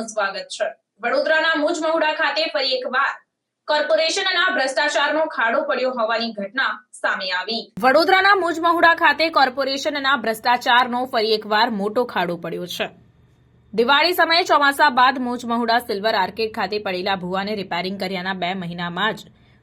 આપનું સ્વાગત છે. વડોદરાના મુજ મહુડા ખાતે ફરી એકવાર દિવાળી સમયે ચોમાસા બાદ મુજ મહુડા સિલ્વર આર્કેડ ખાતે પડેલા ભૂવાને રિપેરિંગ કર્યાના બે મહિનામાં જ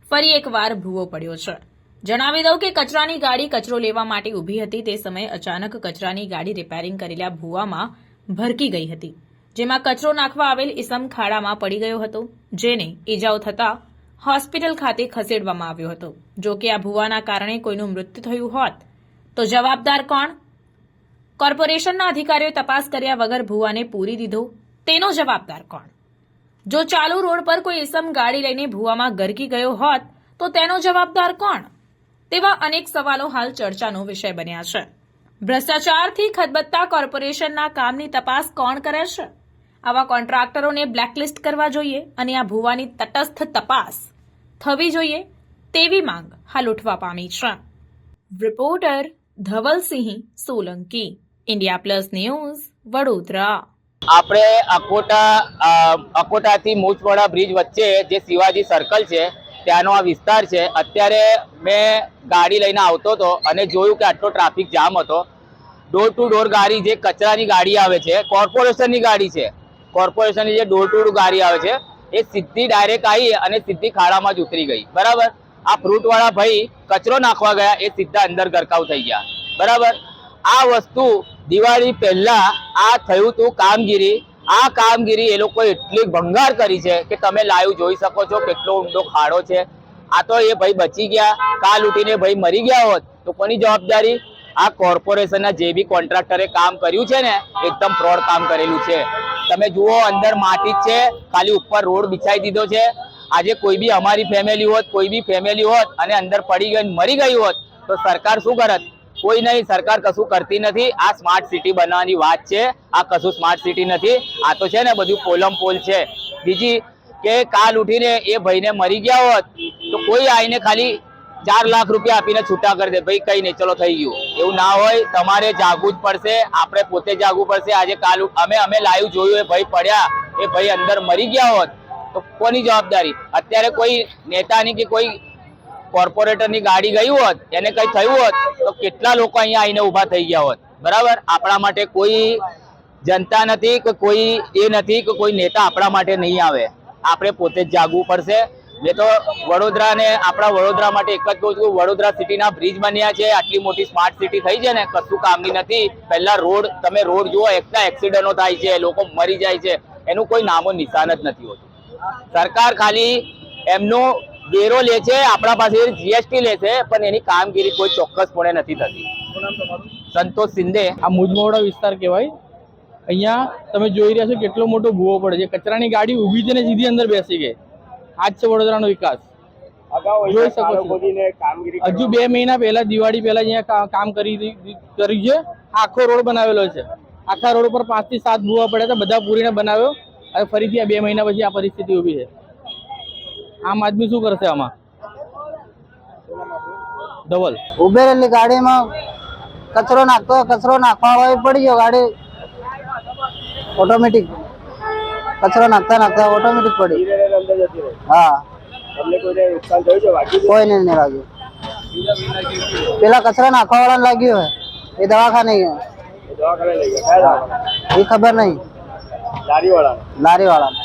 ફરી એકવાર ભૂવો પડ્યો છે. જણાવી દઉં કે કચરાની ગાડી કચરો લેવા માટે ઊભી હતી. તે સમયે અચાનક કચરાની ગાડી રિપેરિંગ કરેલા ભૂવામાં ભરકી ગઈ હતી. જેમાં કચરો નાખવા આવેલ ઇસમ ખાડામાં પડી ગયો હતો, જેને ઈજાઓ થતા હોસ્પિટલ ખાતે ખસેડવામાં આવ્યો હતો. જો કે આ ભૂવાના કારણે કોઈનું મૃત્યુ થયું હોત, તો જવાબદાર કોણ? કોર્પોરેશનના અધિકારીઓએ તપાસ કર્યા વગર ભૂવાને પૂરી દીધો, તેનો જવાબદાર કોણ? જો ચાલુ રોડ પર કોઈ ઇસમ ગાડી લઈને ભૂવામાં ગરકી ગયો હોત, તો તેનો જવાબદાર કોણ? તેવા અનેક સવાલો હાલ ચર્ચાનો વિષય બન્યા છે. ભ્રષ્ટાચારથી ખદબત્તા કોર્પોરેશનના કામની તપાસ કોણ કરે છે આવા કોન્ટ્રાક્ટરોને બ્લેકલિસ્ટ કરવા જોઈએ અને આ ભૂવાની તટસ્થ તપાસ થવી જોઈએ તેવી માંગ હાલ ઉઠવા પામી છે. Reporter Dhavalsinh Solanki, India plus news, Vadodara. આપણે અકોટા અકોટાથી મૂચવાડા બ્રિજ વચ્ચે જે શિવાજી સર્કલ છે, ત્યાંનો આ વિસ્તાર છે. અત્યારે મેં ગાડી લઈને આવતો હતો અને જોયું કે આટલો ટ્રાફિક જામ હતો. ડોર ટુ ડોર ગાડી, જે કચરાની ગાડી આવે છે કોર્પોરેશનની ગાડી છે. કોર્પોરેશનની જે ડોર ટુ ડોર ગાડી આવે છે, એ સીધી ડાયરેક્ટ આવી અને સીધી ખાડામાં જ ઉતરી ગઈ. બરાબર? આ ફ્રૂટવાળા ભાઈ કચરો નાખવા ગયા, એ સીધા અંદર ગરકાવ થઈ ગયા. બરાબર? આ વસ્તુ દિવાળી પહેલા આ થયું તું કામગીરી. આ કામગીરી એ લોકો એટલી ભંગાર કરી છે કે તમે લાઈવ જોઈ શકો છો કેટલો ઊંડો ખાડો છે. આ તો એ ભાઈ બચી ગયા. કાલ ઉઠીને ભાઈ મરી ગયા હોત તો કોની જવાબદારી? આ કોર્પોરેશનના જે બી કોન્ટ્રાક્ટરે કામ કર્યું છે ને, એકદમ ફ્રોડ કામ કરેલું છે. તમે જુઓ, અંદર માટી જ છે, ખાલી ઉપર રોડ બિછાઈ દીધો છે. આજે કોઈ બી અમારી ફેમિલી હોત, કોઈ બી ફેમિલી હોત અને અંદર પડી ગઈ મરી ગઈ હોત, તો સરકાર શું કરત? કોઈ નહીં, સરકાર કશું કરતી નથી. આ સ્માર્ટ સિટી બનાવવાની વાત છે. આ કશું સ્માર્ટ સિટી નથી. આ તો છે ને બધું પોલમ પોલ છે. બીજી કે કાલ ઉઠીને એ ભાઈને મરી ગયા હોત, તો કોઈ આવીને ખાલી ચાર લાખ રૂપિયા આપીને છૂટા કરી દે. ભાઈ, કઈ નહીં, ચલો, થઈ ગયું. એવું ના હોય, તમારે જાગવું જ પડશે. આપણે પોતે જાગવું પડશે. આજે કાલ અમે અમે લાઈવ જોયું એ ભાઈ પડ્યા. એ ભાઈ અંદર મરી ગયા હોત, તો કોની જવાબદારી? અત્યારે કોઈ નેતાની કે કોઈ કોર્પોરેટરની ગાડી ગઈ હોત, એને કંઈ થયું હોત, તો કેટલા લોકો અહીંયા આવીને ઊભા થઈ ગયા હોત? બરાબર? આપણા માટે કોઈ જનતા નથી કે કોઈ એ નથી કે કોઈ નેતા આપણા માટે નહીં આવે. આપણે પોતે જ જાગવું પડશે. મેં તો વડોદરાને આપણા વડોદરા માટે એક જ કહું છું વડોદરા સિટીના બ્રિજ બન્યા છે. આટલી મોટી સ્માર્ટ સિટી થઈ છે ને કશું કામની નથી. પહેલા રોડ તમે રોડ જુઓ એકના એક્સિડન્ટો થાય છે લોકો મરી જાય છે. એનું કોઈ નામો નિશાન જ નથી હોતું. સરકાર ખાલી એમનો વેરો લે છે આપણા પાસે જીએસટી લે છે પણ એની કામગીરી કોઈ ચોક્કસપણે નથી થતી. સંતોષ શિંદે આ મુજમોડા વિસ્તાર કહેવાય. અહીંયા તમે જોઈ રહ્યા છો કેટલો મોટો ભૂવો પડે છે. કચરાની ગાડી ઊભી છે ને સીધી અંદર બેસી ગઈ. આ જ છે વડોદરાનો વિકાસ જોઈ શકો છો. હજુ બે મહિના પહેલા દિવાળી પહેલા અહીંયા કામ કરી કર્યું છે. આખો રોડ બનાવેલો છે. આખા રોડ ઉપર પાંચથી સાત ભૂવા પડ્યા હતા બધા પૂરીને બનાવ્યો. હવે ફરીથી આ બે મહિના પછી આ પરિસ્થિતિ ઊભી છે. આમ આદમી શું કરશે આમાં? ડબલ ઉભેરેલી ગાડીમાં કચરો નાખતો કચરો નાખવા પડી ગયો ગાડી. ઓટોમેટિક કચરો નાખતા નાખતા ઓટોમેટિક પડી. હા. કોઈ નહીં લાગ્યું. પેલા કચરા નાખવા વાળાને લાગ્યું હોય. એ દવાખાને એ ખબર નહીં. લારી વાળા